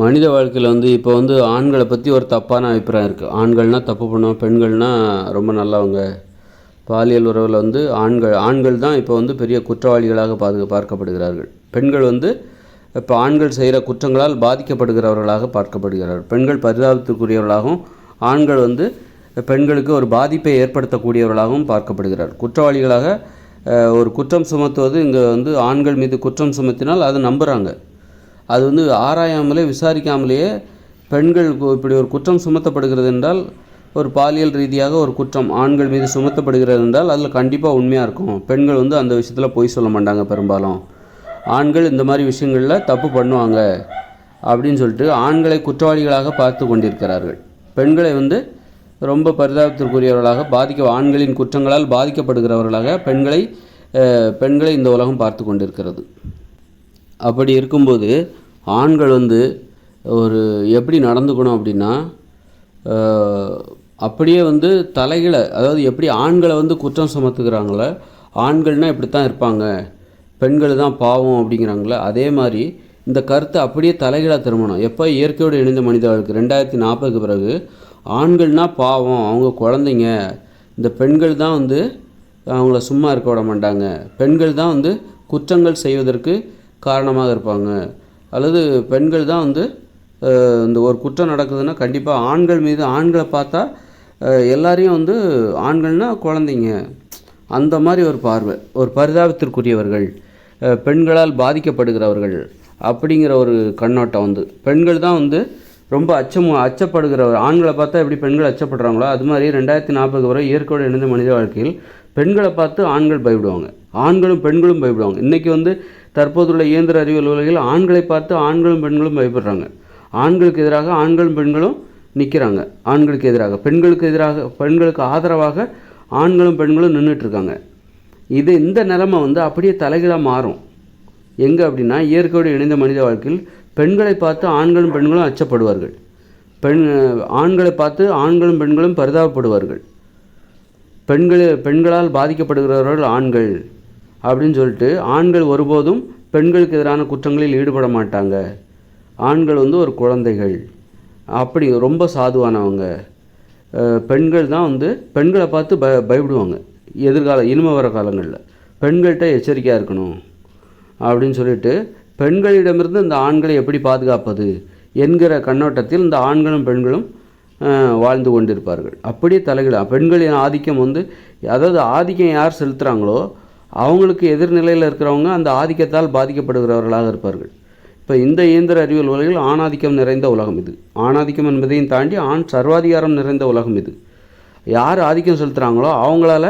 மனித வாழ்க்கையில் வந்து இப்போ வந்து ஆண்களை பற்றி ஒரு தப்பான அபிப்பிராயம் இருக்குது ஆண்கள்னால் தப்பு பண்ணுவோம் பெண்கள்னால் ரொம்ப நல்லவங்க. பாலியல் உறவில் வந்து ஆண்கள் ஆண்கள் தான் இப்போ வந்து பெரிய குற்றவாளிகளாக பாது பார்க்கப்படுகிறார்கள். பெண்கள் வந்து இப்போ ஆண்கள் செய்கிற குற்றங்களால் பாதிக்கப்படுகிறவர்களாக பார்க்கப்படுகிறார்கள். பெண்கள் பரிதாபத்துக்குரியவர்களாகவும் ஆண்கள் வந்து பெண்களுக்கு ஒரு பாதிப்பை ஏற்படுத்தக்கூடியவர்களாகவும் பார்க்கப்படுகிறார்கள். குற்றவாளிகளாக ஒரு குற்றம் சுமத்துவது இங்கே வந்து ஆண்கள் மீது குற்றம் சுமத்தினால் அதை நம்புகிறாங்க அது வந்து ஆராயாமலே விசாரிக்காமலேயே பெண்கள் இப்படி ஒரு குற்றம் சுமத்தப்படுகிறது என்றால் ஒரு பாலியல் ரீதியாக ஒரு குற்றம் ஆண்கள் மீது சுமத்தப்படுகிறது என்றால் அதில் கண்டிப்பாக உண்மையாக இருக்கும். பெண்கள் வந்து அந்த விஷயத்தில் பொய் சொல்ல மாட்டாங்க பெரும்பாலும். ஆண்கள் இந்த மாதிரி விஷயங்களில் தப்பு பண்ணுவாங்க அப்படின்னு சொல்லிட்டு ஆண்களை குற்றவாளிகளாக பார்த்து கொண்டிருக்கிறார்கள். பெண்களை வந்து ரொம்ப பரிதாபத்திற்குரியவர்களாக பாதிக்க ஆண்களின் குற்றங்களால் பாதிக்கப்படுகிறவர்களாக பெண்களை பெண்களை இந்த உலகம் பார்த்து கொண்டிருக்கிறது. அப்படி இருக்கும்போது ஆண்கள் வந்து ஒரு எப்படி நடந்துக்கணும் அப்படின்னா அப்படியே வந்து தலைகளை அதாவது எப்படி ஆண்களை வந்து குற்றம் சுமத்துக்கிறாங்களோ ஆண்கள்னால் இப்படி தான் இருப்பாங்க. பெண்கள் தான் பாவம் அப்படிங்கிறாங்களே அதே மாதிரி இந்த கருத்தை அப்படியே தலைகளாக திரும்பணும். எப்போ இயற்கையோடு இணைந்த மனித வாழ்க்கை ரெண்டாயிரத்தி நாற்பதுக்கு பிறகு ஆண்கள்னா பாவம் அவங்க குழந்தைங்க இந்த பெண்கள் தான் வந்து அவங்கள சும்மா இருக்க விட மாட்டாங்க. பெண்கள் தான் வந்து குற்றங்கள் செய்வதற்கு காரணமாக இருப்பாங்க. அல்லது பெண்கள் தான் வந்து இந்த ஒரு குற்றம் நடக்குதுன்னா கண்டிப்பாக ஆண்கள் மீது ஆண்களை பார்த்தா எல்லாரையும் வந்து ஆண்கள்னா குழந்தைங்க. அந்த மாதிரி ஒரு பார்வை ஒரு பரிதாபத்திற்குரியவர்கள் பெண்களால் பாதிக்கப்படுகிறவர்கள் அப்படிங்கிற ஒரு கண்ணோட்டம் வந்து. பெண்கள் தான் வந்து ரொம்ப அச்சம் அச்சப்படுகிறவர். ஆண்களை பார்த்தா எப்படி பெண்கள் அச்சப்படுறாங்களோ அது மாதிரி ரெண்டாயிரத்தி நாற்பது வரை இயற்கையோடு இணைந்த மனித வாழ்க்கையில் பெண்களை பார்த்து ஆண்கள் பயப்படுவாங்க. ஆண்களும் பெண்களும் பயப்படுவாங்க. இன்றைக்கி வந்து தற்போதுள்ள இயந்திர அறிவியல் உலகில் ஆண்களை பார்த்து ஆண்களும் பெண்களும் பயப்படுறாங்க. ஆண்களுக்கு எதிராக ஆண்களும் பெண்களும் நிற்கிறாங்க ஆண்களுக்கு எதிராக பெண்களுக்கு எதிராக பெண்களுக்கு ஆதரவாக ஆண்களும் பெண்களும் நின்றுட்டு இருக்காங்க இது இந்த நிலமை வந்து அப்படியே தலைகீழாக மாறும். எங்கே அப்படின்னா இயற்கையோடு இணைந்த மனித வாழ்க்கையில் பெண்களை பார்த்து ஆண்களும் பெண்களும் அச்சப்படுவார்கள். பெண் ஆண்களை பார்த்து ஆண்களும் பெண்களும் பரிதாபப்படுவார்கள். பெண்கள் பெண்களால் பாதிக்கப்படுகிறவர்கள் ஆண்கள். அப்படின்னு சொல்லிட்டு ஆண்கள் ஒருபோதும் பெண்களுக்கு எதிரான குற்றங்களில் ஈடுபட மாட்டாங்க. ஆண்கள் வந்து ஒரு குழந்தைகள். அப்படி ரொம்ப சாதுவானவங்க. பெண்கள் தான் வந்து பெண்களை பார்த்து பய பயப்படுவாங்க. எதிர்கால இனிமே வர காலங்களில். பெண்கள்கிட்ட எச்சரிக்கையாக இருக்கணும். அப்படின்னு சொல்லிட்டு பெண்களிடமிருந்து இந்த ஆண்களை எப்படி பாதுகாப்பது என்கிற கண்ணோட்டத்தில் இந்த ஆண்களும் பெண்களும் வாழ்ந்து கொண்டிருப்பார்கள். அப்படியே தலைகளாக பெண்களின் ஆதிக்கம் வந்து அதாவது ஆதிக்கம் யார் செலுத்துகிறாங்களோ அவங்களுக்கு எதிர்நிலையில் இருக்கிறவங்க அந்த ஆதிக்கத்தால் பாதிக்கப்படுகிறவர்களாக இருப்பார்கள். இப்போ இந்த இயந்திர அறிவியல் உலகில் ஆணாதிக்கம் நிறைந்த உலகம் இது. ஆணாதிக்கம் என்பதையும் தாண்டி ஆண் சர்வாதிகாரம் நிறைந்த உலகம் இது. யார் ஆதிக்கம் செலுத்துகிறாங்களோ அவங்களால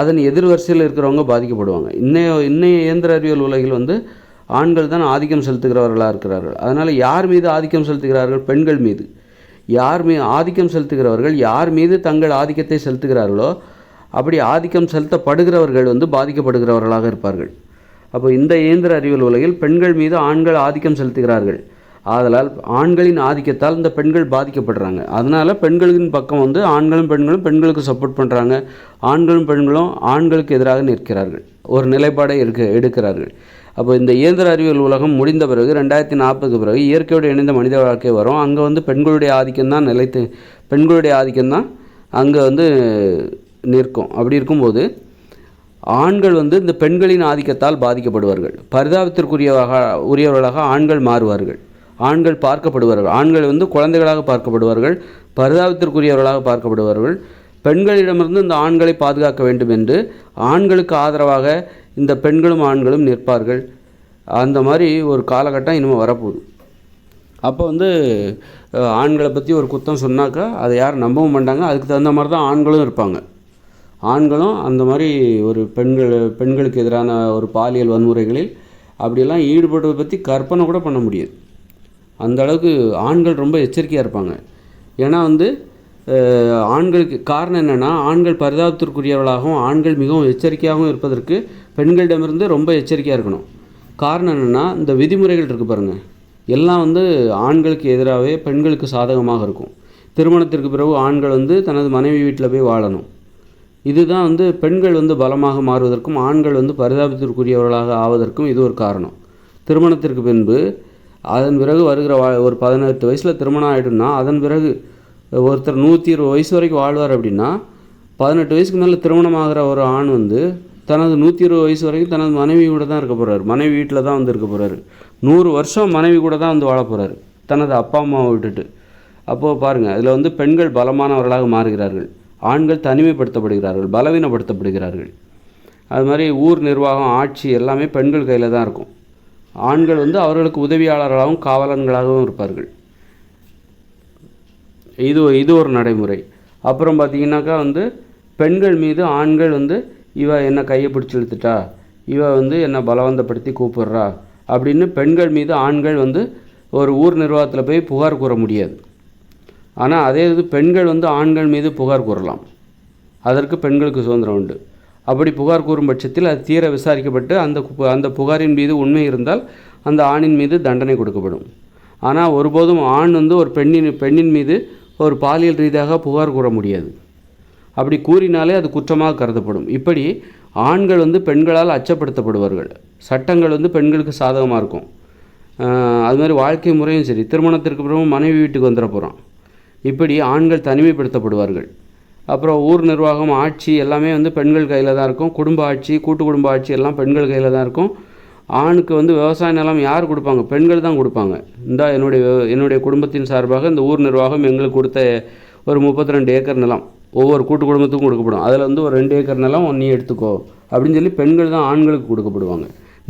அதன் எதிர்வரிசையில் இருக்கிறவங்க பாதிக்கப்படுவாங்க. இன்னைய இன்னைய இயந்திர அறிவியல் உலகில் வந்து ஆண்கள் தான் ஆதிக்கம் செலுத்துகிறவர்களாக இருக்கிறார்கள். அதனால் யார் மீது ஆதிக்கம் செலுத்துகிறார்கள்? பெண்கள் மீது. யார் மீ ஆதிக்கம் செலுத்துகிறவர்கள் யார் மீது தங்கள் ஆதிக்கத்தை செலுத்துகிறார்களோ அப்படி ஆதிக்கம் செலுத்தப்படுகிறவர்கள் வந்து பாதிக்கப்படுகிறவர்களாக இருப்பார்கள். அப்போ இந்த இயந்திர அறிவியல் உலகில் பெண்கள் மீது ஆண்கள் ஆதிக்கம் செலுத்துகிறார்கள். ஆதலால் ஆண்களின் ஆதிக்கத்தால் இந்த பெண்கள் பாதிக்கப்படுறாங்க. அதனால் பெண்களின் பக்கம் வந்து ஆண்களும் பெண்களும் பெண்களுக்கு சப்போர்ட் பண்ணுறாங்க ஆண்களும் பெண்களும் ஆண்களுக்கு எதிராக நிற்கிறார்கள். ஒரு நிலைப்பாடை இருக்க எடுக்கிறார்கள். அப்போ இந்த இயந்திர அறிவியல் உலகம் முடிந்த பிறகு ரெண்டாயிரத்தி நாற்பதுக்கு பிறகு இயற்கையோடு இணைந்த மனித வாழ்க்கை வரும். அங்கே வந்து பெண்களுடைய ஆதிக்கம் தான் நிலைத்து பெண்களுடைய ஆதிக்கம் தான் அங்கே வந்து நிற்கும். அப்படி இருக்கும்போது ஆண்கள் வந்து இந்த பெண்களின் ஆதிக்கத்தால் பாதிக்கப்படுவார்கள். பரிதாபத்திற்குரியவாக உரியவர்களாக ஆண்கள் மாறுவார்கள். ஆண்கள் பார்க்கப்படுவார்கள். ஆண்கள் வந்து குழந்தைகளாக பார்க்கப்படுவார்கள். பரிதாபத்திற்குரியவர்களாக பார்க்கப்படுவார்கள். பெண்களிடமிருந்து இந்த ஆண்களை பாதுகாக்க வேண்டும் என்று ஆண்களுக்கு ஆதரவாக இந்த பெண்களும் ஆண்களும் நிற்பார்கள். அந்த மாதிரி ஒரு காலகட்டம் இனிமேல் வரப்போகுது. அப்போ வந்து ஆண்களை பற்றி ஒரு குத்தம் சொன்னாக்கா அதை யாரும் நம்பவும் மாட்டாங்க. அதுக்கு தகுந்த மாதிரி தான் ஆண்களும் இருப்பாங்க. ஆண்களும் அந்த மாதிரி ஒரு பெண்கள் பெண்களுக்கு எதிரான ஒரு பாலியல் வன்முறைகளில் அப்படியெல்லாம் ஈடுபடுவதை பற்றி கற்பனை கூட பண்ண முடியாது. அந்த அளவுக்கு ஆண்கள் ரொம்ப எச்சரிக்கையாக இருப்பாங்க. ஏன்னா வந்து ஆண்களுக்கு காரணம் என்னென்னா ஆண்கள் பரிதாபத்திற்குரியவர்களாகவும் ஆண்கள் மிகவும் எச்சரிக்கையாகவும் இருப்பதற்கு பெண்களிடமிருந்து ரொம்ப எச்சரிக்கையாக இருக்கணும். காரணம் என்னென்னா இந்த விதிமுறைகள் இருக்குது பாருங்கள் எல்லாம் வந்து ஆண்களுக்கு எதிராகவே பெண்களுக்கு சாதகமாக இருக்கும். திருமணத்திற்கு பிறகு ஆண்கள் வந்து தனது மனைவி வீட்டில் போய் வாழணும். இதுதான் வந்து பெண்கள் வந்து பலமாக மாறுவதற்கும் ஆண்கள் வந்து பரிதாபத்திற்குரியவர்களாக ஆவதற்கும் இது ஒரு காரணம். திருமணத்திற்கு பின்பு அதன் பிறகு வருகிற வா ஒரு பதினெட்டு வயசில் திருமணம் ஆகிடும்னா அதன் பிறகு ஒருத்தர் நூற்றி இருபது வயசு வரைக்கும் வாழ்வார் அப்படின்னா பதினெட்டு வயசுக்கு மேலே திருமணம் ஆகிற ஒரு ஆண் வந்து தனது நூற்றி இருபது வயசு வரைக்கும் தனது மனைவி கூட தான் இருக்க போகிறாரு மனைவி வீட்டில் தான் வந்து இருக்க போகிறாரு நூறு வருஷம் மனைவி கூட தான் வந்து வாழ போகிறாரு தனது அப்பா அம்மாவை விட்டுட்டு. அப்போது பாருங்கள் அதில் வந்து பெண்கள் பலமானவர்களாக மாறுகிறார்கள். ஆண்கள் தனிமைப்படுத்தப்படுகிறார்கள் பலவீனப்படுத்தப்படுகிறார்கள். அது மாதிரி ஊர் நிர்வாகம் ஆட்சி எல்லாமே பெண்கள் கையில் தான் இருக்கும். ஆண்கள் வந்து அவர்களுக்கு உதவியாளர்களாகவும் காவலன்களாகவும் இருப்பார்கள். இது இது ஒரு நடைமுறை. அப்புறம் பார்த்தீங்கன்னாக்கா வந்து பெண்கள் மீது ஆண்கள் வந்து இவ என்ன கையை பிடிச்சி இழுத்துட்டா? இவ வந்து என்னை பலவந்தப்படுத்தி கூப்பிடுறா? அப்படின்னு பெண்கள் மீது ஆண்கள் வந்து ஒரு ஊர் நிர்வாகத்தில் போய் புகார் கூற முடியாது. ஆனால் அதே இது பெண்கள் வந்து ஆண்கள் மீது புகார் கூறலாம். அதற்கு பெண்களுக்கு சுதந்திரம் உண்டு. அப்படி புகார் கூறும் பட்சத்தில் அது தீர விசாரிக்கப்பட்டு அந்த அந்த புகாரின் மீது உண்மை இருந்தால் அந்த ஆணின் மீது தண்டனை கொடுக்கப்படும். ஆனால் ஒருபோதும் ஆண் வந்து ஒரு பெண்ணின் பெண்ணின் மீது ஒரு பாலியல் ரீதியாக புகார் கூற முடியாது. அப்படி கூறினாலே அது குற்றமாக கருதப்படும். இப்படி ஆண்கள் வந்து பெண்களால் அச்சப்படுத்தப்படுவார்கள். சட்டங்கள் வந்து பெண்களுக்கு சாதகமாக இருக்கும். அது மாதிரி வாழ்க்கை முறையும் சரி. திருமணத்திற்கு பிறகு மனைவி வீட்டுக்கு வந்துட போகிறான் இப்படி ஆண்கள் தனிமைப்படுத்தப்படுவார்கள். அப்புறம் ஊர் நிர்வாகம் ஆட்சி எல்லாமே வந்து பெண்கள் கையில் தான் இருக்கும். குடும்ப ஆட்சி கூட்டு குடும்ப ஆட்சி எல்லாம் பெண்கள் கையில் தான் இருக்கும். ஆணுக்கு வந்து விவசாய நிலம் யார் கொடுப்பாங்க? பெண்கள் தான் கொடுப்பாங்க. இந்த என்னுடைய என்னுடைய குடும்பத்தின் சார்பாக இந்த ஊர் நிர்வாகம் எங்களுக்கு கொடுத்த ஒரு முப்பத்தி ரெண்டு ஏக்கர் நிலம். ஒவ்வொரு கூட்டு குடும்பத்துக்கும் கொடுக்கப்படும். அதில் வந்து ஒரு ரெண்டு ஏக்கர் நிலம் நீ எடுத்துக்கோ அப்படின்னு சொல்லி பெண்கள் தான் ஆண்களுக்கு கொடுக்கப்படுவாங்க.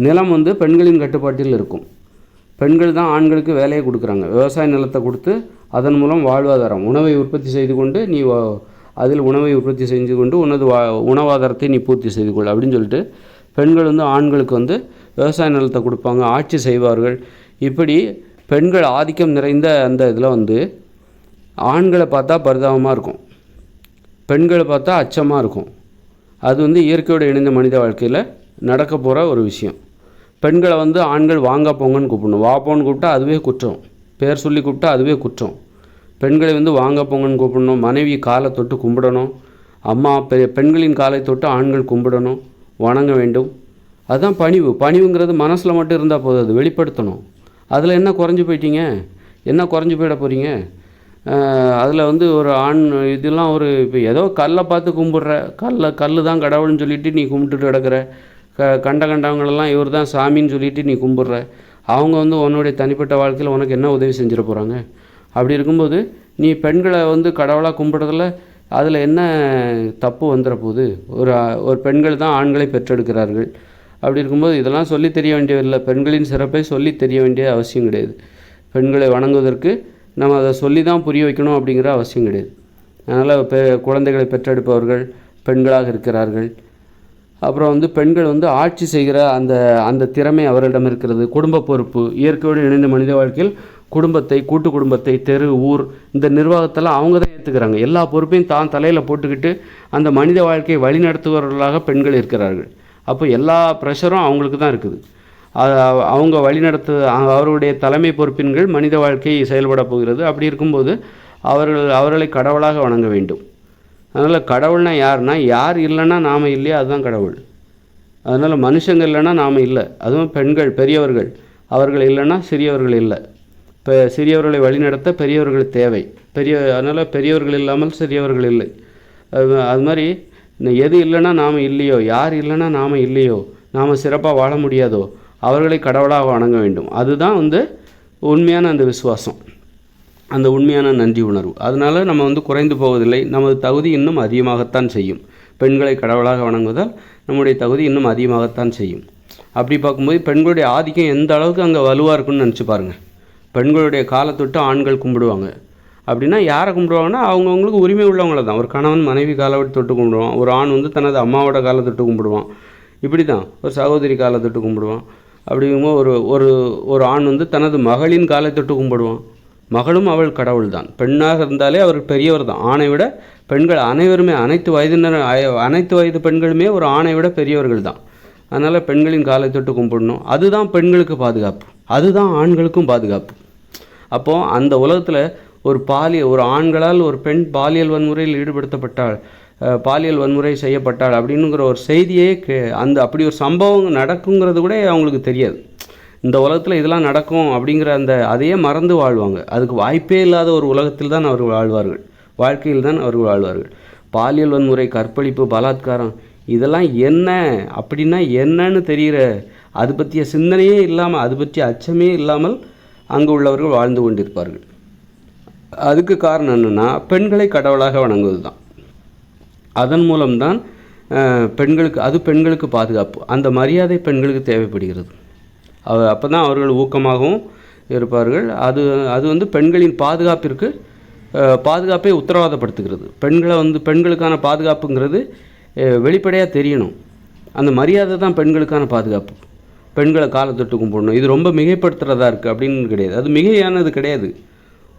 நிலம் வந்து பெண்களின் கட்டுப்பாட்டில் இருக்கும். பெண்கள் தான் ஆண்களுக்கு வேலையை கொடுக்குறாங்க. விவசாய நிலத்தை கொடுத்து அதன் மூலம் வாழ்வாதாரம். உணவை உற்பத்தி செய்து கொண்டு நீ அதில் உணவை உற்பத்தி செஞ்சு கொண்டு உனது வா உணவாதாரத்தை நீ பூர்த்தி செய்து கொள் அப்படின்னு சொல்லிட்டு பெண்கள் வந்து ஆண்களுக்கு வந்து விவசாய நிலத்தை கொடுப்பாங்க ஆட்சி செய்வார்கள். இப்படி பெண்கள் ஆதிக்கம் நிறைந்த அந்த இதில் வந்து ஆண்களை பார்த்தா பரிதாபமாக இருக்கும். பெண்களை பார்த்தா அச்சமாக இருக்கும். அது வந்து இயற்கையோடு இணைந்த மனித வாழ்க்கையில் நடக்க போகிற ஒரு விஷயம். பெண்களை வந்து ஆண்கள் வாங்க போங்கன்னு கூப்பிடணும். வா போன்னு கூப்பிட்டா அதுவே குற்றம். பேர் சொல்லி கூப்பிட்டா அதுவே குற்றம். பெண்களை வந்து வாங்க போங்கன்னு கூப்பிடணும் மனைவி காலை தொட்டு கும்பிடணும் அம்மா பெ பெண்களின் காலை தொட்டு ஆண்கள் கும்பிடணும் வணங்க வேண்டும். அதுதான் பணிவு. பணிவுங்கிறது மனசில் மட்டும் இருந்தால் போதும் அது வெளிப்படுத்தணும். அதில் என்ன குறைஞ்சி போயிட்டீங்க? என்ன குறைஞ்சி போயிட போகிறீங்க அதில் வந்து ஒரு ஆண் இதெல்லாம் ஒரு இப்போ ஏதோ கல்லை பார்த்து கும்பிட்ற கல்லை கல் தான் கடவுள்னு சொல்லிட்டு நீ கும்பிட்டுட்டு கிடக்கிற. க கண்ட கண்டவங்களெல்லாம் இவர் தான் சாமின்னு சொல்லிட்டு நீ கும்பிட்ற. அவங்க வந்து உன்னுடைய தனிப்பட்ட வாழ்க்கையில் உனக்கு என்ன உதவி செஞ்சிட போகிறாங்க அப்படி இருக்கும்போது நீ பெண்களை வந்து கடவுளாக கும்பிட்றதுல அதில் என்ன தப்பு வந்துட போகுது ஒரு ஒரு பெண்கள் தான் ஆண்களை பெற்றெடுக்கிறார்கள். அப்படி இருக்கும்போது இதெல்லாம் சொல்லி தெரிய வேண்டியதில்லை. பெண்களின் சிறப்பை சொல்லி தெரிய வேண்டிய அவசியம் கிடையாது. பெண்களை வணங்குவதற்கு நம்ம அதை சொல்லி தான் புரிய வைக்கணும் அப்படிங்கிற அவசியம் கிடையாது. அதனால் பெ குழந்தைகளை பெற்றெடுப்பவர்கள் பெண்களாக இருக்கிறார்கள். அப்புறம் வந்து பெண்கள் வந்து ஆட்சி செய்கிற அந்த அந்த திறமை அவரிடம் இருக்கிறது. குடும்ப பொறுப்பு இயற்கையோடு இணைந்த மனித வாழ்க்கையில் குடும்பத்தை கூட்டு குடும்பத்தை தெரு ஊர் இந்த நிர்வாகத்தெல்லாம் அவங்க தான் ஏற்றுக்கிறாங்க எல்லா பொறுப்பையும் தான் தலையில் போட்டுக்கிட்டு அந்த மனித வாழ்க்கையை வழிநடத்துபவர்களாக பெண்கள் இருக்கிறார்கள். அப்போ எல்லா ப்ரெஷரும் அவங்களுக்கு தான் இருக்குது. அவங்க வழிநடத்து அவருடைய தலைமை பொறுப்பின்கள் மனித வாழ்க்கை செயல்பட போகிறது. அப்படி இருக்கும்போது அவர்கள் அவர்களை கடவுளாக வணங்க வேண்டும். அதனால் கடவுள்னா யாருன்னா யார் இல்லைன்னா நாம் இல்லையா அதுதான் கடவுள். அதனால் மனுஷங்க இல்லைன்னா நாம் இல்லை. அதுவும் பெண்கள் பெரியவர்கள். அவர்கள் இல்லைன்னா சிறியவர்கள் இல்லை. இப்போ சிறியவர்களை வழிநடத்த பெரியவர்கள் தேவை. பெரிய அதனால் பெரியவர்கள் இல்லாமல் சிறியவர்கள் இல்லை. அது அது மாதிரி எது இல்லைன்னா நாம் இல்லையோ யார் இல்லைன்னா நாம் இல்லையோ நாம் சிறப்பாக வாழ முடியாதோ அவர்களை கடவுளாக வணங்க வேண்டும். அதுதான் வந்து உண்மையான அந்த விசுவாசம். அந்த உண்மையான நன்றி உணர்வு. அதனால் நம்ம வந்து குறைந்து போவதில்லை. நமது தகுதி இன்னும் அதிகமாகத்தான் செய்யும். பெண்களை கடவுளாக வணங்குவதால் நம்முடைய தகுதி இன்னும் அதிகமாகத்தான் செய்யும். அப்படி பார்க்கும்போது பெண்களுடைய ஆதிக்கம் எந்த அளவுக்கு அங்கே வலுவாக இருக்குன்னு நினச்சி பாருங்கள் பெண்களுடைய காலை தொட்டு ஆண்கள் கும்பிடுவாங்க. அப்படின்னா யாரை கும்பிடுவாங்கன்னா அவங்கவுங்களுக்கு உரிமை உள்ளவங்கள தான். ஒரு கணவன் மனைவி காலை தொட்டு கும்பிடுவான். ஒரு ஆண் வந்து தனது அம்மாவோட காலை தொட்டு கும்பிடுவான். இப்படி தான். ஒரு சகோதரி காலை தொட்டு கும்பிடுவான். அப்படிங்கும்போது ஒரு ஒரு ஒரு ஆண் வந்து தனது மகளின் காலை தொட்டு கும்பிடுவான். மகளும் அவள் கடவுள்தான். பெண்ணாக இருந்தாலே அவர் பெரியவர் தான் ஆணை விட பெண்கள் அனைவருமே அனைத்து வயதினர் அனைத்து வயது பெண்களுமே ஒரு ஆணை விட பெரியவர்கள் தான் அதனால் பெண்களின் காலை தொட்டு கும்பிடணும். அதுதான் பெண்களுக்கு பாதுகாப்பு. அதுதான் ஆண்களுக்கும் பாதுகாப்பு. அப்போது அந்த உலகத்தில் ஒரு பாலியல் ஒரு ஆண்களால் ஒரு பெண் பாலியல் வன்முறையில் ஈடுபடுத்தப்பட்டால் பாலியல் வன்முறை செய்யப்பட்டாள் அப்படின்னுங்கிற ஒரு செய்தியே கே அந்த அப்படி ஒரு சம்பவம் நடக்குங்கிறது கூட அவங்களுக்கு தெரியாது. இந்த உலகத்தில் இதெல்லாம் நடக்கும் அப்படிங்கிற அந்த அதையே மறந்து வாழ்வாங்க. அதுக்கு வாய்ப்பே இல்லாத ஒரு உலகத்தில் தான் அவர்கள் வாழ்வார்கள். வாழ்க்கையில் தான் அவர்கள் வாழ்வார்கள். பாலியல் வன்முறை கற்பழிப்பு பலாத்காரம் இதெல்லாம் என்ன அப்படின்னா என்னன்னு தெரிகிற அது பற்றிய சிந்தனையே இல்லாமல் அது பற்றிய அச்சமே இல்லாமல் அங்கு உள்ளவர்கள் வாழ்ந்து கொண்டிருப்பார்கள். அதுக்கு காரணம் என்னென்னா பெண்களை கடவுளாக வணங்குவது தான் அதன் மூலம்தான் பெண்களுக்கு அது பெண்களுக்கு பாதுகாப்பு. அந்த மரியாதை பெண்களுக்கு தேவைப்படுகிறது. அவ அப்போ தான் அவர்கள் ஊக்கமாகவும் இருப்பார்கள். அது அது வந்து பெண்களின் பாதுகாப்பிற்கு பாதுகாப்பை உத்தரவாதப்படுத்துகிறது. பெண்களை வந்து பெண்களுக்கான பாதுகாப்புங்கிறது வெளிப்படையாக தெரியணும். அந்த மரியாதை தான் பெண்களுக்கான பாதுகாப்பு. பெண்களை காலை தொட்டு கும்பிடணும். இது ரொம்ப மிகைப்படுத்துகிறதா இருக்குது அப்படின்னு கிடையாது. அது மிகையானது கிடையாது.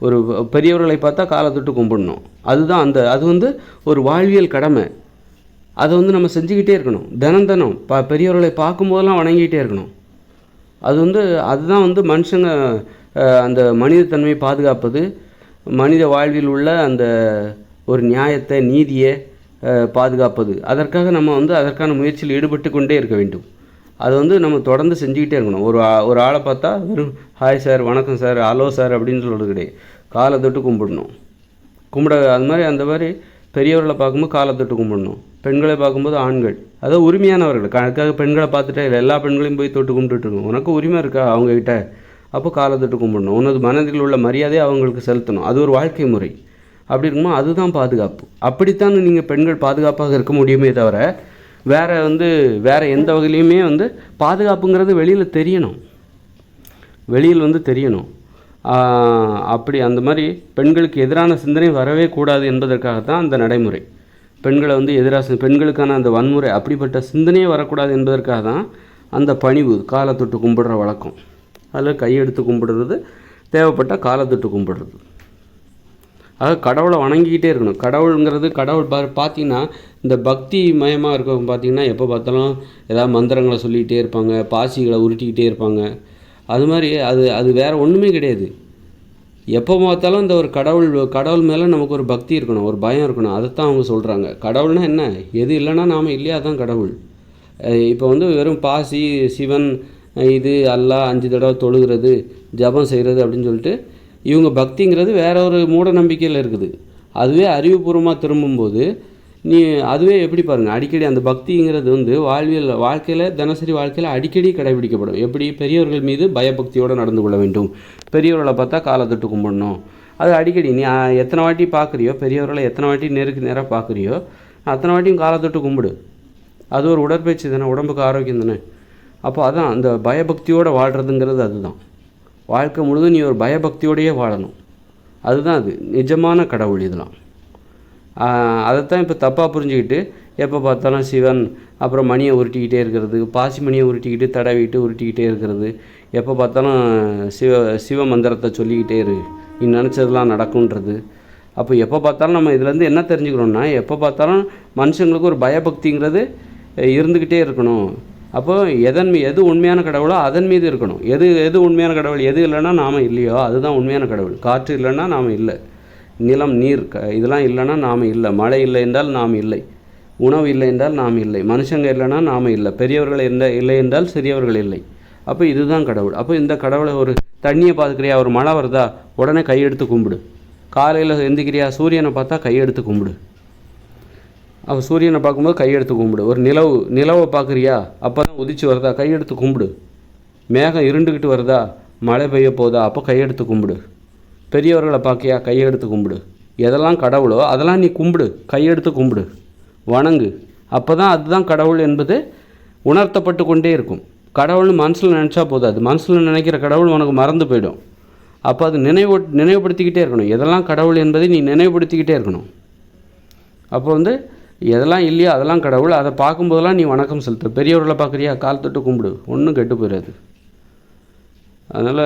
ஒரு பெரியவர்களை பார்த்தா காலை தொட்டு கும்பிடணும். அதுதான் அந்த அது வந்து ஒரு வாழ்வியல் கடமை. அதை வந்து நம்ம செஞ்சுக்கிட்டே இருக்கணும். தினம் தினம் ப பெரியவர்களை பார்க்கும்போதெல்லாம் வணங்கிக்கிட்டே இருக்கணும். அது வந்து அதுதான் வந்து மனுஷங்க அந்த மனிதத்தன்மையை பாதுகாப்பது. மனித வாழ்வில் உள்ள அந்த ஒரு நியாயத்தை நீதியை பாதுகாப்பது. அதற்காக நம்ம வந்து அதற்கான முயற்சியில் ஈடுபட்டு கொண்டே இருக்க வேண்டும். அது வந்து நம்ம தொடர்ந்து செஞ்சுக்கிட்டே இருக்கணும். ஒரு ஒரு ஆளை பார்த்தா வெறும் ஹாய் சார் வணக்கம் சார் ஹலோ சார் அப்படின்னு சொல்கிறது கிடையாது. காலை தொட்டு கும்பிடணும். கும்பிட அது மாதிரி அந்த மாதிரி பெரியவர்களை பார்க்கும்போது காலை தொட்டு கும்பிடணும். பெண்களை பார்க்கும்போது ஆண்கள். அதாவது உரிமையானவர்கள். கணக்காக பெண்களை பார்த்துட்டே இல்லை எல்லா பெண்களையும் போய் தொட்டு கும்பிட்டுட்டு இருக்கணும் உனக்கு உரிமை இருக்கா அவங்கக்கிட்ட அப்போ காலை தொட்டு கும்பிடணும். உனது மனதில் உள்ள மரியாதையை அவங்களுக்கு செலுத்தணும். அது ஒரு வாழ்க்கை முறை. அப்படி இருக்குமா அதுதான் பாதுகாப்பு. அப்படித்தான் நீங்கள் பெண்கள் பாதுகாப்பாக இருக்க முடியுமே தவிர வேறு வந்து வேறு எந்த வகையிலையுமே வந்து பாதுகாப்புங்கிறது வெளியில் தெரியணும். வெளியில் வந்து தெரியணும். அப்படி அந்த மாதிரி பெண்களுக்கு எதிரான சிந்தனை வரவே கூடாது என்பதற்காகத்தான் அந்த நடைமுறை. பெண்களை வந்து எதிராக பெண்களுக்கான அந்த வன்முறை அப்படிப்பட்ட சிந்தனையே வரக்கூடாது என்பதற்காக தான் அந்த பணிவு காலை தொட்டு கும்பிடுற வழக்கம். அதில் கையெடுத்து கும்பிடுறது தேவைப்பட்ட காலை தொட்டு கும்பிடுறது. அதாவது கடவுளை வணங்கிக்கிட்டே இருக்கணும். கடவுளுங்கிறது கடவுள் பா பார்த்தீங்கன்னா இந்த பக்தி மயமாக இருக்கவங்க பார்த்தீங்கன்னா எப்போ பார்த்தாலும் ஏதாவது மந்திரங்களை சொல்லிக்கிட்டே இருப்பாங்க பாசிகளை உருட்டிக்கிட்டே இருப்பாங்க. அது மாதிரி அது அது வேறு ஒன்றுமே கிடையாது. எப்போ பார்த்தாலும் இந்த ஒரு கடவுள் கடவுள் மேலே நமக்கு ஒரு பக்தி இருக்கணும் ஒரு பயம் இருக்கணும். அதைத்தான் அவங்க சொல்கிறாங்க கடவுள்னா என்ன? எது இல்லைன்னா நாம் இல்லையா? தான் கடவுள். இப்போ வந்து வெறும் பாசி சிவன் இது அல்லாஹ் அஞ்சு தடவை தொழுகிறது ஜபம் செய்கிறது அப்படின்னு சொல்லிட்டு இவங்க பக்திங்கிறது வேற ஒரு மூட நம்பிக்கையில் இருக்குது. அதுவே அறிவுபூர்வமாக திரும்பும்போது நீ அதுவே எப்படி பாருங்கள் அடிக்கடி அந்த பக்திங்கிறது வந்து வாழ்வியல் வாழ்க்கையில் தினசரி வாழ்க்கையில் அடிக்கடி கடைபிடிக்கப்படும். எப்படி? பெரியவர்கள் மீது பயபக்தியோடு நடந்து கொள்ள வேண்டும். பெரியவர்களை பார்த்தா காலை தொட்டு கும்பிடணும். அது அடிக்கடி நீ எத்தனை வாட்டி பார்க்குறியோ பெரியவர்களை எத்தனை வாட்டி நேருக்கு நேராக பார்க்குறியோ அத்தனை வாட்டியும் காலை தொட்டு கும்பிடு. அது ஒரு உடற்பயிற்சி தானே உடம்புக்கு ஆரோக்கியம் தானே. அப்போ அதான் அந்த பயபக்தியோடு வாழ்கிறதுங்கிறது அதுதான். வாழ்க்கை முழுதும் நீ ஒரு பயபக்தியோடையே வாழணும். அதுதான் அது. நிஜமான கடவுள் இதெல்லாம். அதைத்தான் இப்போ தப்பாக புரிஞ்சுக்கிட்டு எப்போ பார்த்தாலும் சிவன் அப்புறம் மணியை உருட்டிக்கிட்டே இருக்கிறது பாசி மணியை உருட்டிக்கிட்டு தடவிட்டு உருட்டிக்கிட்டே இருக்கிறது. எப்போ பார்த்தாலும் சிவ சிவ மந்திரத்தை சொல்லிக்கிட்டே இரு. நீ நினச்சதெல்லாம் நடக்குன்றது அப்போ எப்போ பார்த்தாலும் நம்ம இதுலேருந்து என்ன தெரிஞ்சுக்கிறோன்னா எப்போ பார்த்தாலும் மனுஷங்களுக்கு ஒரு பயபக்திங்கிறது இருந்துக்கிட்டே இருக்கணும். அப்போ எதன் மீ எது உண்மையான கடவுளோ அதன் மீது இருக்கணும். எது எது உண்மையான கடவுள் எது இல்லைன்னா நாம் இல்லையோ அதுதான் உண்மையான கடவுள். காற்று இல்லைன்னா நாம் இல்லை. நிலம் நீர் க இதெல்லாம் இல்லைன்னா நாம் இல்லை. மழை இல்லை என்றால் நாம் இல்லை. உணவு இல்லை என்றால் நாம் இல்லை. மனுஷங்க இல்லைன்னா நாம் இல்லை. பெரியவர்கள் இல்லை இல்லை என்றால் சிறியவர்கள் இல்லை. அப்போ இதுதான் கடவுள். அப்போ இந்த கடவுளை ஒரு தண்ணியை பார்த்துக்கிறியா ஒரு மழை வருதா? உடனே கையெடுத்து கும்பிடு. காலையில் எந்திக்கிறியா? சூரியனை பார்த்தா கையெடுத்து கும்பிடு. அப்போ சூரியனை பார்க்கும்போது கையெடுத்து கும்பிடு. ஒரு நிலவு நிலவை பார்க்குறியா? அப்போ தான் உதிச்சு வருதா? கையெடுத்து கும்பிடு. மேகம் இருண்டுக்கிட்டு வருதா? மழை பெய்ய போதா? அப்போ கையெடுத்து கும்பிடு. பெரியவர்களை பார்க்கியா கையெடுத்து கும்பிடு. எதெல்லாம் கடவுளோ அதெல்லாம் நீ கும்பிடு. கையெடுத்து கும்பிடு. வணங்கு. அப்போ தான் அதுதான் கடவுள் என்பது உணர்த்தப்பட்டு கொண்டே இருக்கும். கடவுள்னு மனசில் நினச்சா போதாது மனசில் நினைக்கிற கடவுள் உனக்கு மறந்து போயிடும். அப்போ அது நினைவு நினைவுபடுத்திக்கிட்டே இருக்கணும். எதெல்லாம் கடவுள் என்பதை நீ நினைவுபடுத்திக்கிட்டே இருக்கணும். அப்போ வந்து எதெல்லாம் இல்லையோ அதெல்லாம் கடவுள். அதை பார்க்கும்போதெல்லாம் நீ வணக்கம் செலுத்து. பெரியவர்களை பார்க்குறியா? கால் தொட்டு கும்பிடு. ஒன்றும் கெட்டு போயிடாது. அதனால்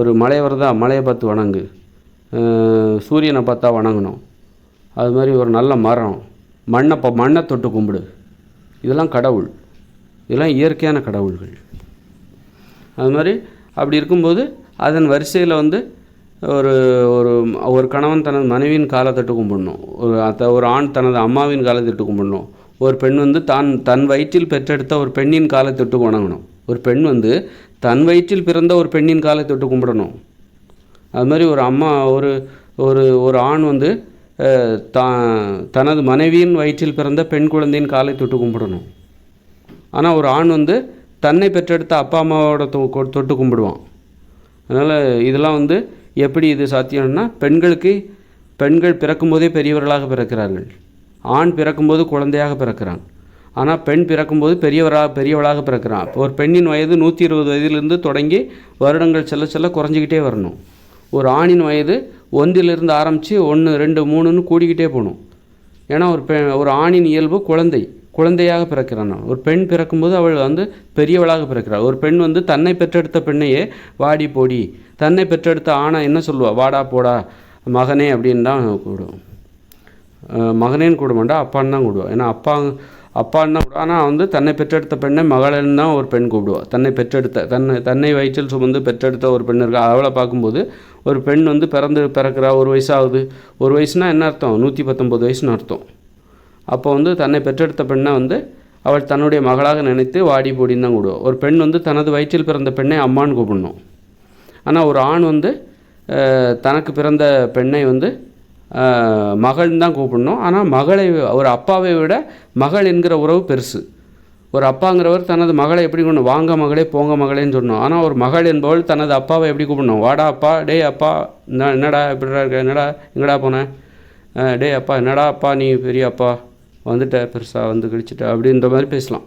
ஒரு மலையை வருதா மலையை பார்த்து வணங்கு. சூரியனை பார்த்தா வணங்கணும். அது மாதிரி ஒரு நல்ல மரம். மண்ணை இப்போ மண்ணை தொட்டு கும்பிடு. இதெல்லாம் கடவுள். இதெல்லாம் இயற்கையான கடவுள்கள். அது மாதிரி அப்படி இருக்கும்போது அதன் வரிசையில் வந்து ஒரு ஒரு ஒரு கணவன் தனது மனைவியின் காலை தொட்டு கும்பிடணும். ஒரு அத்த ஒரு ஆண் தனது அம்மாவின் காலை தொட்டு கும்பிடணும். ஒரு பெண் வந்து தான் தன் வயிற்றில் பெற்றெடுத்த ஒரு பெண்ணின் காலை தொட்டு வணங்கணும். ஒரு பெண் வந்து தன் வயிற்றில் பிறந்த ஒரு பெண்ணின் காலை தொட்டு கும்பிடணும். அது மாதிரி ஒரு அம்மா ஒரு ஒரு ஒரு ஆண் வந்து தான் தனது மனைவியின் வயிற்றில் பிறந்த பெண் குழந்தையின் காலை தொட்டு கும்பிடணும். ஆனால் ஒரு ஆண் வந்து தன்னை பெற்றெடுத்த அப்பா அம்மாவோட தொ தொட்டு கும்பிடுவான். அதனால் இதெல்லாம் வந்து எப்படி இது சாத்தியம்னா பெண்களுக்கு பெண்கள் பிறக்கும்போதே பெரியவர்களாக பிறக்கிறார்கள். ஆண் பிறக்கும்போது குழந்தையாக பிறக்கிறான். ஆனால் பெண் பிறக்கும்போது பெரியவராக பெரியவளாக பிறக்கிறான். ஒரு பெண்ணின் வயது நூற்றி இருபது வயதிலிருந்து தொடங்கி வருடங்கள் செல்ல செல்ல குறைஞ்சிக்கிட்டே வரணும். ஒரு ஆணின் வயது ஒன்றிலிருந்து ஆரம்பித்து ஒன்று ரெண்டு மூணுன்னு கூடிக்கிட்டே போகணும். ஏன்னா ஒரு பெ ஒரு ஆணின் இயல்பு குழந்தை குழந்தையாக பிறக்கிறான் ஒரு பெண் பிறக்கும்போது அவள் வந்து பெரியவளாக பிறக்கிறாள். ஒரு பெண் வந்து தன்னை பெற்றெடுத்த பெண்ணையே வாடி போடி. தன்னை பெற்றெடுத்த ஆணை என்ன சொல்லுவாள் வாடா போடா மகனே அப்படின்னு தான் கூடுவோம் மகனேன்னு கூட மாட்டா அப்பான்னு தான் கூப்பிடுவா ஏன்னா அப்பா அப்பான்னா தான் ஆனால் வந்து தன்னை பெற்றெடுத்த பெண்ணை மகளன் தான் ஒரு பெண் கூப்பிடுவா. தன்னை பெற்றெடுத்த தன்னை தன்னை வயிற்றில் சுமந்து பெற்றெடுத்த ஒரு பெண் இருக்கா. அவளை பார்க்கும்போது ஒரு பெண் வந்து பிறந்து பிறக்கிறா ஒரு வயசாகுது. ஒரு வயசுனா என்ன அர்த்தம்? நூற்றி பத்தொம்போது வயசுன்னு அர்த்தம். அப்போ வந்து தன்னை பெற்றெடுத்த பெண்ணை வந்து அவள் தன்னுடைய மகளாக நினைத்து வாடி போடின்னு தான் கூடுவா ஒரு பெண் வந்து தனது வயிற்றில் பிறந்த பெண்ணை அம்மான்னு கூப்பிடணும். ஆனால் ஒரு ஆண் வந்து தனக்கு பிறந்த பெண்ணை வந்து மகள்னு தான் கூப்பிடணும். ஆனால் மகளை ஒரு அப்பாவை விட மகள் என்கிற உறவு பெருசு. ஒரு அப்பாங்கிறவர் தனது மகளை எப்படி கொண்டு வாங்க மகளே போங்க மகளேன்னு சொன்னோம் ஆனால் ஒரு மகள் என்பவள் தனது அப்பாவை எப்படி கூப்பிடணும்? வாடா அப்பா டே அப்பா என்ன- என்னடா இப்படிடா இருக்க என்னடா எங்கடா போனேன் டே டேய் அப்பா என்னடா அப்பா நீ பெரிய அப்பா வந்துட்ட பெருசாக வந்து கழிச்சிட்ட அப்படின்ற மாதிரி பேசலாம்.